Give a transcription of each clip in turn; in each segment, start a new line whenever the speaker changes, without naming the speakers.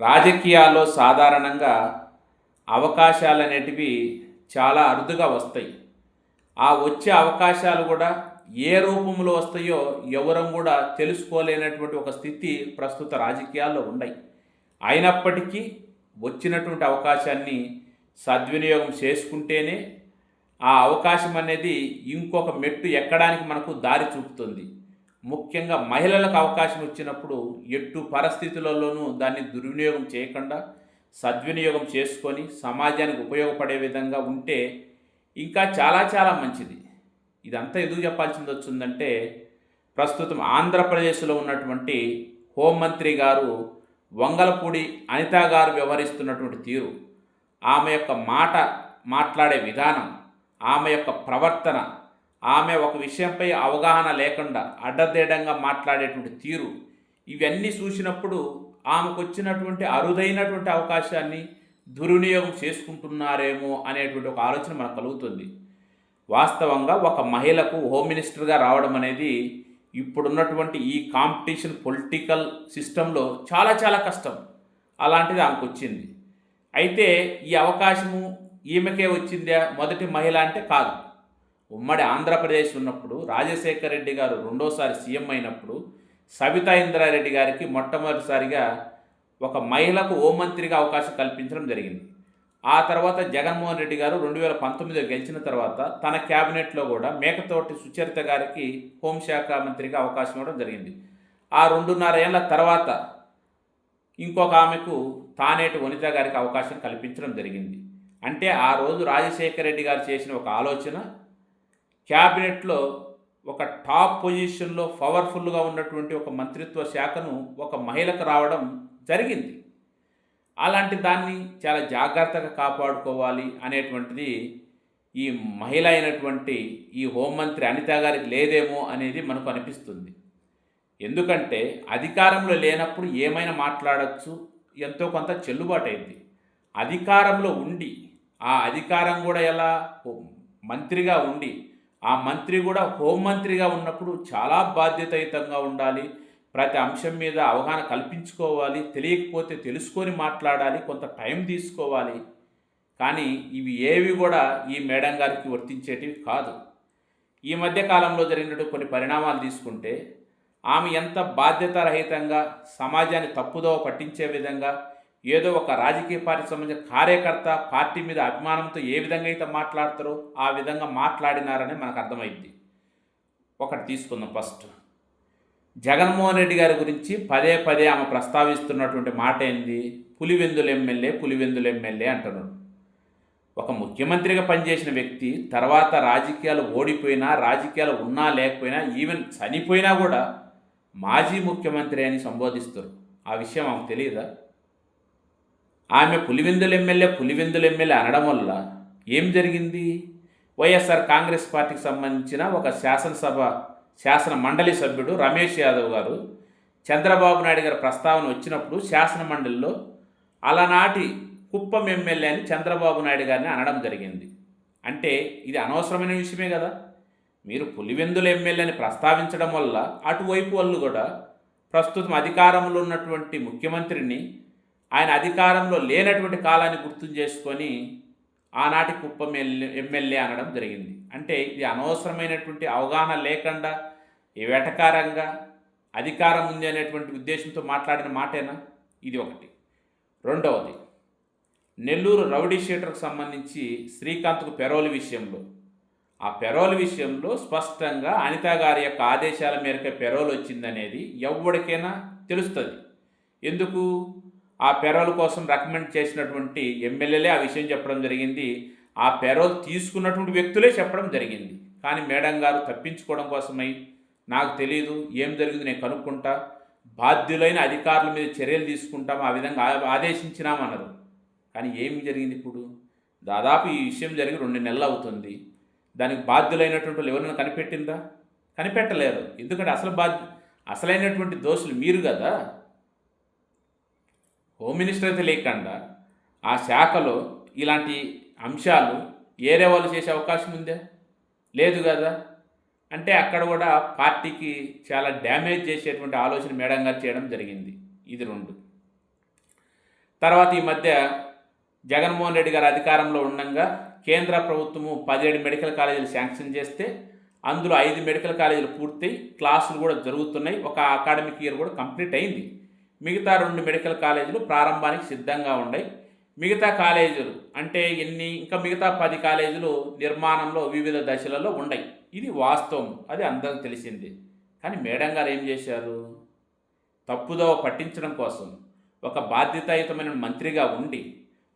రాజకీయాల్లో సాధారణంగా అవకాశాలు అనేటివి చాలా అరుదుగా వస్తాయి. ఆ వచ్చే అవకాశాలు కూడా ఏ రూపంలో వస్తాయో ఎవరం కూడా తెలుసుకోలేనటువంటి ఒక స్థితి ప్రస్తుత రాజకీయాల్లో ఉన్నాయి. అయినప్పటికీ వచ్చినటువంటి అవకాశాన్ని సద్వినియోగం చేసుకుంటేనే ఆ అవకాశం అనేది ఇంకొక మెట్టు ఎక్కడానికి మనకు దారి చూపుతుంది. ముఖ్యంగా మహిళలకు అవకాశం వచ్చినప్పుడు ఎట్టు పరిస్థితులలోనూ దాన్ని దుర్వినియోగం చేయకుండా సద్వినియోగం చేసుకొని సమాజానికి ఉపయోగపడే విధంగా ఉంటే ఇంకా చాలా చాలా మంచిది. ఇదంతా ఎందుకు చెప్పాల్సింది వచ్చిందంటే ప్రస్తుతం ఆంధ్రప్రదేశ్లో ఉన్నటువంటి హోంమంత్రి గారు వంగలపూడి అనిత గారు వ్యవహరిస్తున్నటువంటి తీరు ఆమె యొక్క మాట మాట్లాడే విధానం ఆమె యొక్క ప్రవర్తన ఆమె ఒక విషయంపై అవగాహన లేకుండా అడ్డదేడంగా మాట్లాడేటువంటి తీరు. ఇవన్నీ చూసినప్పుడు ఆమెకు వచ్చినటువంటి అరుదైనటువంటి అవకాశాన్ని దుర్వినియోగం చేసుకుంటున్నారేమో అనేటువంటి ఒక ఆలోచన మనకు కలుగుతుంది. వాస్తవంగా ఒక మహిళకు హోమ్ మినిస్టర్గా రావడం అనేది ఇప్పుడున్నటువంటి ఈ కాంపిటీషన్ పొలిటికల్ సిస్టంలో చాలా చాలా కష్టం. అలాంటిది ఆమెకు వచ్చింది అయితే ఈ అవకాశము ఈమెకే వచ్చిందా? మొదటి మహిళ అంటే కాదు. ఉమ్మడి ఆంధ్రప్రదేశ్ ఉన్నప్పుడు రాజశేఖర రెడ్డి గారు రెండోసారి సీఎం అయినప్పుడు సబితా ఇంద్రారెడ్డి గారికి మొట్టమొదటిసారిగా ఒక మహిళకు హోంమంత్రిగా అవకాశం కల్పించడం జరిగింది. ఆ తర్వాత జగన్మోహన్ రెడ్డి గారు రెండు వేల పంతొమ్మిదిలో గెలిచిన తర్వాత తన క్యాబినెట్లో కూడా మేకతోటి సుచరిత గారికి హోంశాఖ మంత్రిగా అవకాశం ఇవ్వడం జరిగింది. ఆ రెండున్నర ఏళ్ళ తర్వాత ఇంకొక ఆమెకు తానేటి వనిత గారికి అవకాశం కల్పించడం జరిగింది. అంటే ఆ రోజు రాజశేఖర రెడ్డి గారు చేసిన ఒక ఆలోచన క్యాబినెట్లో ఒక టాప్ పొజిషన్లో పవర్ఫుల్గా ఉన్నటువంటి ఒక మంత్రిత్వ శాఖను ఒక మహిళకు రావడం జరిగింది. అలాంటి దాన్ని చాలా జాగ్రత్తగా కాపాడుకోవాలి అనేటువంటిది ఈ మహిళ అయినటువంటి ఈ హోంమంత్రి అనిత గారికి లేదేమో అనేది మనకు అనిపిస్తుంది. ఎందుకంటే అధికారంలో లేనప్పుడు ఏమైనా మాట్లాడచ్చు ఎంతో కొంత చెల్లుబాటు అయింది. అధికారంలో ఉండి ఆ అధికారం కూడా ఎలా మంత్రిగా ఉండి ఆ మంత్రి కూడా హోంమంత్రిగా ఉన్నప్పుడు చాలా బాధ్యతాయుతంగా ఉండాలి. ప్రతి అంశం మీద అవగాహన కల్పించుకోవాలి. తెలియకపోతే తెలుసుకొని మాట్లాడాలి. కొంత టైం తీసుకోవాలి. కానీ ఇవి ఏవి కూడా ఈ మేడం గారికి వర్తించేటివి కాదు. ఈ మధ్య కాలంలో జరిగినటువంటి కొన్ని పరిణామాలు తీసుకుంటే ఆమె ఎంత బాధ్యతారహితంగా సమాజాన్ని తప్పుదోవ పట్టించే విధంగా ఏదో ఒక రాజకీయ పార్టీకి సంబంధించిన కార్యకర్త పార్టీ మీద అభిమానంతో ఏ విధంగా అయితే మాట్లాడతారో ఆ విధంగా మాట్లాడినారని మనకు అర్థమైంది. ఒకటి తీసుకుందాం ఫస్ట్. జగన్మోహన్ రెడ్డి గారి గురించి పదే పదే ఆమె ప్రస్తావిస్తున్నటువంటి మాట ఏంది? పులివెందుల ఎమ్మెల్యే పులివెందుల ఎమ్మెల్యే అంటున్నాడు. ఒక ముఖ్యమంత్రిగా పనిచేసిన వ్యక్తి తర్వాత రాజకీయాలు ఓడిపోయినా రాజకీయాలు ఉన్నా లేకపోయినా ఈవెన్ చనిపోయినా కూడా మాజీ ముఖ్యమంత్రి అని సంబోధిస్తారు. ఆ విషయం ఆమెకు తెలియదా? ఆమె పులివెందుల ఎమ్మెల్యే పులివెందుల ఎమ్మెల్యే అనడం వల్ల ఏం జరిగింది? వైఎస్ఆర్ కాంగ్రెస్ పార్టీకి సంబంధించిన ఒక శాసనసభ శాసన మండలి సభ్యుడు రమేష్ యాదవ్ గారు చంద్రబాబు నాయుడు గారి ప్రస్తావన వచ్చినప్పుడు శాసన మండలిలో అలనాటి కుప్పం ఎమ్మెల్యే అని చంద్రబాబు నాయుడు గారిని అనడం జరిగింది. అంటే ఇది అనవసరమైన విషయమే కదా? మీరు పులివెందుల ఎమ్మెల్యేని ప్రస్తావించడం వల్ల అటువైపు వాళ్ళు కూడా ప్రస్తుతం అధికారంలో ఉన్నటువంటి ముఖ్యమంత్రిని ఆయన అధికారంలో లేనటువంటి కాలాన్ని గుర్తు చేసుకొని ఆనాటి కుప్పం ఎమ్మెల్యే అనడం జరిగింది. అంటే ఇది అనవసరమైనటువంటి అవగాహన లేకుండా ఈ వెటకారంగా అధికారం ఉంది అనేటువంటి ఉద్దేశంతో మాట్లాడిన మాటేనా? ఇది ఒకటి. రెండవది నెల్లూరు రౌడీ షీటర్కు సంబంధించి శ్రీకాంత్కు పెరోల్ విషయంలో. ఆ పెరోల్ విషయంలో స్పష్టంగా అనిత గారి యొక్క ఆదేశాల మేరకు పెరోల్ వచ్చిందనేది ఎవరికైనా తెలుస్తుంది. ఎందుకు? ఆ పెరోల్ కోసం రికమెండ్ చేసినటువంటి ఎమ్మెల్యేలే ఆ విషయం చెప్పడం జరిగింది. ఆ పెరోల్ తీసుకున్నటువంటి వ్యక్తులే చెప్పడం జరిగింది. కానీ మేడం గారు తప్పించుకోవడం కోసమై నాకు తెలియదు ఏం జరిగింది నేను కనుక్కుంటా బాధ్యులైన అధికారుల మీద చర్యలు తీసుకుంటాం ఆ విధంగా ఆదేశించినామన్నారు. కానీ ఏమి జరిగింది ఇప్పుడు? దాదాపు ఈ విషయం జరిగి రెండు నెలలు అవుతుంది. దానికి బాధ్యులైనటువంటి వాళ్ళు ఎవరైనా కనిపెట్టిందా? కనిపెట్టలేరు. ఎందుకంటే అసలు బాధ్య అసలైనటువంటి దోషులు మీరు కదా? హోమ్ మినిస్టర్ అయితే లేకుండా ఆ శాఖలో ఇలాంటి అంశాలు ఏరే వాళ్ళు చేసే అవకాశం ఉందా? లేదు కదా? అంటే అక్కడ కూడా పార్టీకి చాలా డ్యామేజ్ చేసేటువంటి ఆలోచన మేడం గారు చేయడం జరిగింది. ఇది రెండు. తర్వాత ఈ మధ్య జగన్మోహన్ రెడ్డి గారు అధికారంలో ఉండగా కేంద్ర ప్రభుత్వము పదిహేడు మెడికల్ కాలేజీలు శాంక్షన్ చేస్తే అందులో ఐదు మెడికల్ కాలేజీలు పూర్తయి క్లాసులు కూడా జరుగుతున్నాయి. ఒక అకాడమిక్ ఇయర్ కూడా కంప్లీట్ అయింది. మిగతా రెండు మెడికల్ కాలేజీలు ప్రారంభానికి సిద్ధంగా ఉన్నాయి మిగతా కాలేజీలు అంటే ఎన్ని? ఇంకా మిగతా పది కాలేజీలు నిర్మాణంలో వివిధ దశలలో ఉన్నాయి ఇది వాస్తవం. అది అందరికి తెలిసింది. కానీ మేడం గారు ఏం చేశారు? తప్పుదోవ పట్టించడం కోసం ఒక బాధ్యతాయుతమైన మంత్రిగా ఉండి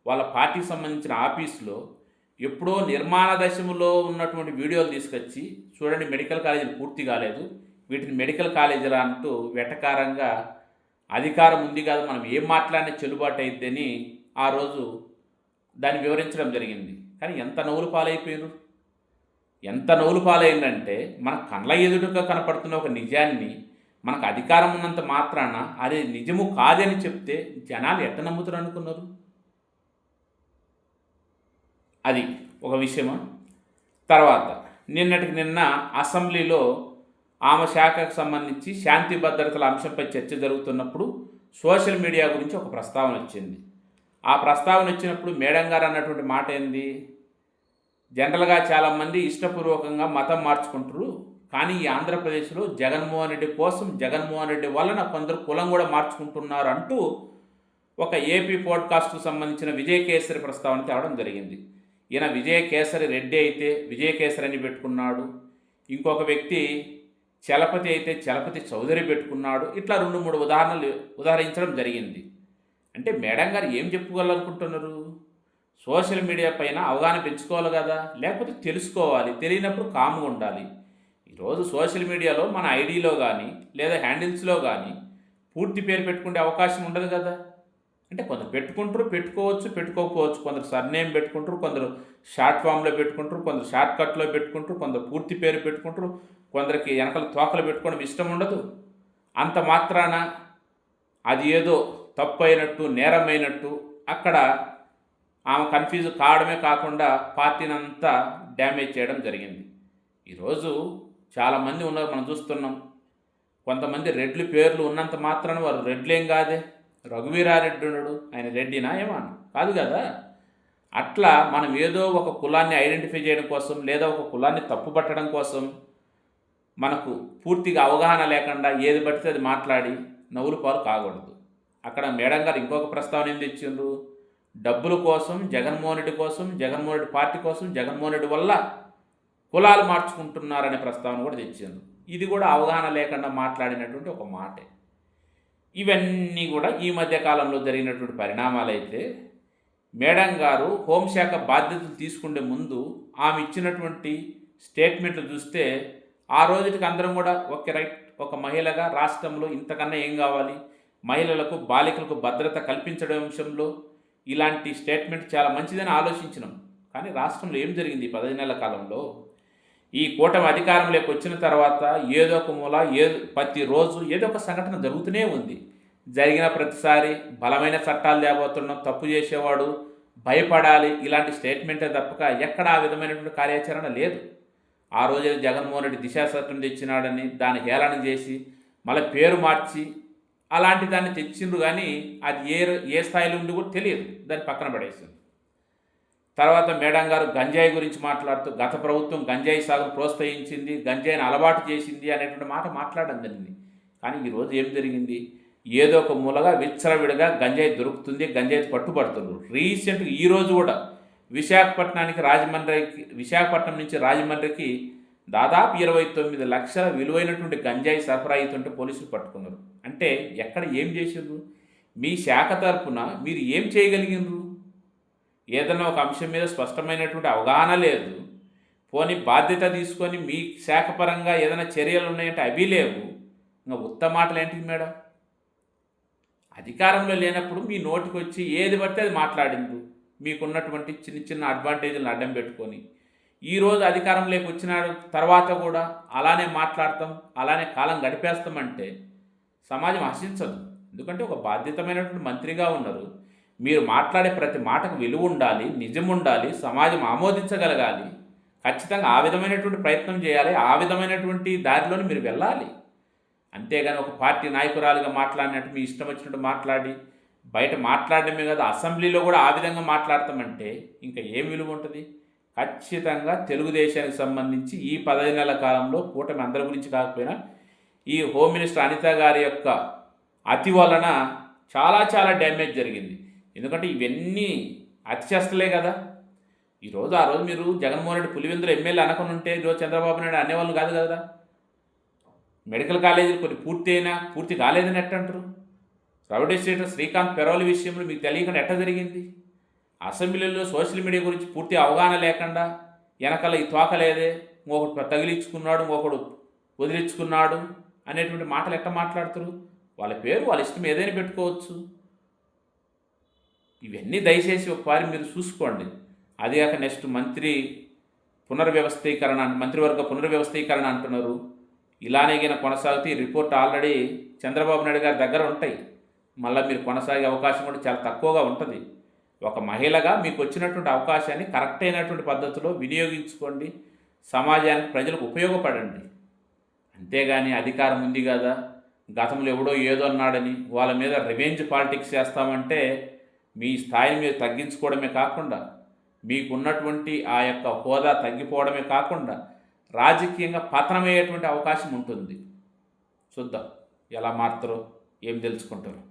వాళ్ళ పార్టీకి సంబంధించిన ఆఫీసులో ఎప్పుడో నిర్మాణ దశలో ఉన్నటువంటి వీడియోలు తీసుకొచ్చి చూడండి మెడికల్ కాలేజీలు పూర్తి కాలేదు వీటిని మెడికల్ కాలేజీలు అంటూ వెటకారంగా అధికారం ఉంది కాదు మనం ఏం మాట్లాడినా చెల్లుబాటు అయిద్దని ఆ రోజు దాన్ని వివరించడం జరిగింది. కానీ ఎంత నవ్వులు పాలైపోయారు ఎంత నవ్వులు పాలైందంటే మన కళ్ళ ఎదుటగా కనపడుతున్న ఒక నిజాన్ని మనకు అధికారం ఉన్నంత మాత్రాన అది నిజము కాదని చెప్తే జనాలు ఎట్ట నమ్ముతారు అనుకున్నారు? అది ఒక విషయమా? తర్వాత నిన్నటికి నిన్న అసెంబ్లీలో ఆమె శాఖకు సంబంధించి శాంతి భద్రతల అంశంపై చర్చ జరుగుతున్నప్పుడు సోషల్ మీడియా గురించి ఒక ప్రస్తావన వచ్చింది. ఆ ప్రస్తావన వచ్చినప్పుడు మేడం గారు అన్నటువంటి మాట ఏంది? జనరల్గా చాలామంది ఇష్టపూర్వకంగా మతం మార్చుకుంటారు కానీ ఈ ఆంధ్రప్రదేశ్లో జగన్మోహన్ రెడ్డి కోసం జగన్మోహన్ రెడ్డి వలన కొందరు కులం కూడా మార్చుకుంటున్నారు అంటూ ఒక ఏపీ పోడ్కాస్ట్కు సంబంధించిన విజయకేసరి ప్రస్తావన తేవడం జరిగింది. ఈయన విజయకేసరి రెడ్డి అయితే విజయకేసరి అని పెట్టుకున్నాడు. ఇంకొక వ్యక్తి చలపతి అయితే చలపతి చౌదరి పెట్టుకున్నాడు. ఇట్లా రెండు మూడు ఉదాహరణలు ఉదాహరించడం జరిగింది. అంటే మేడం గారు ఏం చెప్పుకోవాలనుకుంటున్నారు? సోషల్ మీడియా పైన అవగాహన పెంచుకోవాలి కదా? లేకపోతే తెలుసుకోవాలి. తెలియనప్పుడు కాముగా ఉండాలి. ఈరోజు సోషల్ మీడియాలో మన ఐడిలో కానీ లేదా హ్యాండిల్స్లో కానీ పూర్తి పేరు పెట్టుకునే అవకాశం ఉండదు కదా? అంటే కొందరు పెట్టుకుంటారు పెట్టుకోవచ్చు పెట్టుకోకపోవచ్చు. కొందరు సర్నేమ్ పెట్టుకుంటారు కొందరు షార్ట్ ఫామ్లో పెట్టుకుంటారు కొందరు షార్ట్ కట్లో పెట్టుకుంటారు కొందరు పూర్తి పేరు పెట్టుకుంటారు. కొందరికి వెనకలు తోకలు పెట్టుకోవడం ఇష్టం ఉండదు. అంత మాత్రాన అది ఏదో తప్పు అయినట్టు నేరమైనట్టు అక్కడ ఆమె కన్ఫ్యూజ్ కావడమే కాకుండా పార్టీని అంతా డ్యామేజ్ చేయడం జరిగింది. ఈరోజు చాలామంది ఉన్నారు మనం చూస్తున్నాం. కొంతమంది రెడ్లు పేర్లు ఉన్నంత మాత్రాన వారు రెడ్లేం కాదే. రఘువీరారెడ్డి ఉన్నాడు ఆయన రెడ్డినా ఏమన్నా కాదు కదా? అట్లా మనం ఏదో ఒక కులాన్ని ఐడెంటిఫై చేయడం కోసం లేదా ఒక కులాన్ని తప్పుపట్టడం కోసం మనకు పూర్తిగా అవగాహన లేకుండా ఏది పడితే అది మాట్లాడి నవ్వులు పాలు కాకూడదు. అక్కడ మేడం గారు ఇంకొక ప్రస్తావన ఏం తెచ్చిండ్రు? డబ్బుల కోసం జగన్మోహన్ రెడ్డి కోసం జగన్మోహన్ రెడ్డి పార్టీ కోసం జగన్మోహన్ రెడ్డి వల్ల కులాలు మార్చుకుంటున్నారనే ప్రస్తావన కూడా తెచ్చిండ్రు. ఇది కూడా అవగాహన లేకుండా మాట్లాడినటువంటి ఒక మాటే. ఇవన్నీ కూడా ఈ మధ్య కాలంలో జరిగినటువంటి పరిణామాలైతే మేడం గారు హోంశాఖ బాధ్యతలు తీసుకునే ముందు ఆమె ఇచ్చినటువంటి స్టేట్మెంట్లు చూస్తే ఆ రోజుకి అందరం కూడా ఓకే రైట్. ఒక మహిళగా రాష్ట్రంలో ఇంతకన్నా ఏం కావాలి? మహిళలకు బాలికలకు భద్రత కల్పించడం విషయంలో ఇలాంటి స్టేట్మెంట్ చాలా మంచిదని ఆలోచించినాం. కానీ రాష్ట్రంలో ఏం జరిగింది ఈ పదహైదు నెలల కాలంలో? ఈ కూటమి అధికారంలోకి వచ్చిన తర్వాత ఏదో ఒక మూల ఏదో ప్రతిరోజు ఏదో ఒక సంఘటన జరుగుతూనే ఉంది. జరిగిన ప్రతిసారి బలమైన చట్టాలు తేబోతున్నాం తప్పు చేసేవాడు భయపడాలి ఇలాంటి స్టేట్మెంటే తప్పక ఎక్కడ ఆ విధమైనటువంటి కార్యాచరణ లేదు. ఆ రోజే జగన్మోహన్ రెడ్డి దిశా చట్టం తెచ్చినాడని దాన్ని హేళన చేసి మళ్ళీ పేరు మార్చి అలాంటి దాన్ని తెచ్చిండ్రు కానీ అది ఏ ఏ స్థాయిలో ఉంది కూడా తెలియదు. దాన్ని పక్కన పడేసింది తర్వాత మేడం గారు గంజాయి గురించి మాట్లాడుతూ గత ప్రభుత్వం గంజాయి సాగును ప్రోత్సహించింది గంజాయిని అలవాటు చేసింది అనేటువంటి మాట మాట్లాడడం జరిగింది. కానీ ఈరోజు ఏం జరిగింది? ఏదో ఒక మూలగా విచ్చలవిడిగా గంజాయి దొరుకుతుంది గంజాయి పట్టుబడుతున్నారు. రీసెంట్గా ఈరోజు కూడా విశాఖపట్నానికి రాజమండ్రికి విశాఖపట్నం నుంచి రాజమండ్రికి దాదాపు ఇరవై తొమ్మిది లక్షల విలువైనటువంటి గంజాయి సరఫరా అవుతుంటే పోలీసులు పట్టుకున్నారు. అంటే ఎక్కడ ఏం చేసిండ్రు? మీ శాఖ తరపున మీరు ఏం చేయగలిగినరు ఏదైనా ఒక అంశం మీద స్పష్టమైనటువంటి అవగాహన లేదు. పోనీ బాధ్యత తీసుకొని మీ శాఖ పరంగా ఏదైనా చర్యలు ఉన్నాయంటే అవి లేవు. ఇంకా ఉత్త మాటలు ఏంటి మేడం? అధికారంలో లేనప్పుడు మీ నోటికి వచ్చి ఏది పడితే అది మాట్లాడింది మీకున్నటువంటి చిన్న చిన్న అడ్వాంటేజ్లను అడ్డం పెట్టుకొని ఈరోజు అధికారంలోకి వచ్చిన తర్వాత కూడా అలానే మాట్లాడతాం అలానే కాలం గడిపేస్తామంటే సమాజం ఆశించదు ఎందుకంటే ఒక బాధ్యతమైనటువంటి మంత్రిగా ఉన్నారు. మీరు మాట్లాడే ప్రతి మాటకు విలువ ఉండాలి నిజం ఉండాలి సమాజం ఆమోదించగలగాలి. ఖచ్చితంగా ఆ విధమైనటువంటి ప్రయత్నం చేయాలి ఆ విధమైనటువంటి దారిలోనే మీరు వెళ్ళాలి. అంతేగాని ఒక పార్టీ నాయకురాలుగా మాట్లాడినట్టు మీ ఇష్టం వచ్చినట్టు మాట్లాడి బయట మాట్లాడడమే కాదు అసెంబ్లీలో కూడా ఆ విధంగా మాట్లాడతామంటే ఇంకా ఏం విలువ ఉంటుంది? ఖచ్చితంగా తెలుగుదేశానికి సంబంధించి ఈ పదహైదు నెలల కాలంలో కూటమి అందరి గురించి కాకపోయినా ఈ హోమ్ మినిస్టర్ అనిత గారి యొక్క అతి వలన చాలా చాలా డ్యామేజ్ జరిగింది. ఎందుకంటే ఇవన్నీ అతి చేస్తలే కదా ఈరోజు ఆ రోజు మీరు జగన్మోహన్ రెడ్డి పులివెందులు ఎమ్మెల్యే అనుకుని ఉంటే ఈరోజు చంద్రబాబు నాయుడు అనేవాళ్ళు కాదు కదా. మెడికల్ కాలేజీలు కొన్ని పూర్తి అయినా పూర్తి కాలేదని ఎట్ట అంటారు రౌడీ స్టేటర్ శ్రీకాంత్ పెరోల్ విషయంలో మీకు తెలియకుండా ఎట్ట జరిగింది? అసెంబ్లీలో సోషల్ మీడియా గురించి పూర్తి అవగాహన లేకుండా వెనకాల ఈ తోకలేదే ఇంకొకటి తగిలించుకున్నాడు ఇంకొకడు వదిలించుకున్నాడు అనేటువంటి మాటలు ఎట్ట మాట్లాడతారు? వాళ్ళ పేరు వాళ్ళ ఇష్టం ఏదైనా పెట్టుకోవచ్చు. ఇవన్నీ దయచేసి ఒకసారి మీరు చూసుకోండి. అది కాక నెక్స్ట్ మంత్రి పునర్వ్యవస్థీకరణ అంట- మంత్రివర్గ పునర్వ్యవస్థీకరణ అంటున్నారు. ఇలానే గిన కొనసాగితే ఈ రిపోర్ట్ ఆల్రెడీ చంద్రబాబు నాయుడు గారి దగ్గర ఉంటాయి. మళ్ళీ మీరు కొనసాగే అవకాశం కూడా చాలా తక్కువగా ఉంటుంది. ఒక మహిళగా మీకు వచ్చినటువంటి అవకాశాన్ని కరెక్ట్ అయినటువంటి పద్ధతిలో వినియోగించుకోండి. సమాజానికి ప్రజలకు ఉపయోగపడండి. అంతేగాని అధికారం ఉంది కదా. గతంలో ఎవడో ఏదో అన్నాడని వాళ్ళ మీద రివెంజ్ పాలిటిక్స్ చేస్తామంటే మీ స్థాయిని మీరు తగ్గించుకోవడమే కాకుండా మీకున్నటువంటి ఆ యొక్క హోదా తగ్గిపోవడమే కాకుండా రాజకీయంగా పతనమయ్యేటువంటి అవకాశం ఉంటుంది. చూద్దాం ఎలా మారుతారో ఏం తెలుసుకుంటారు.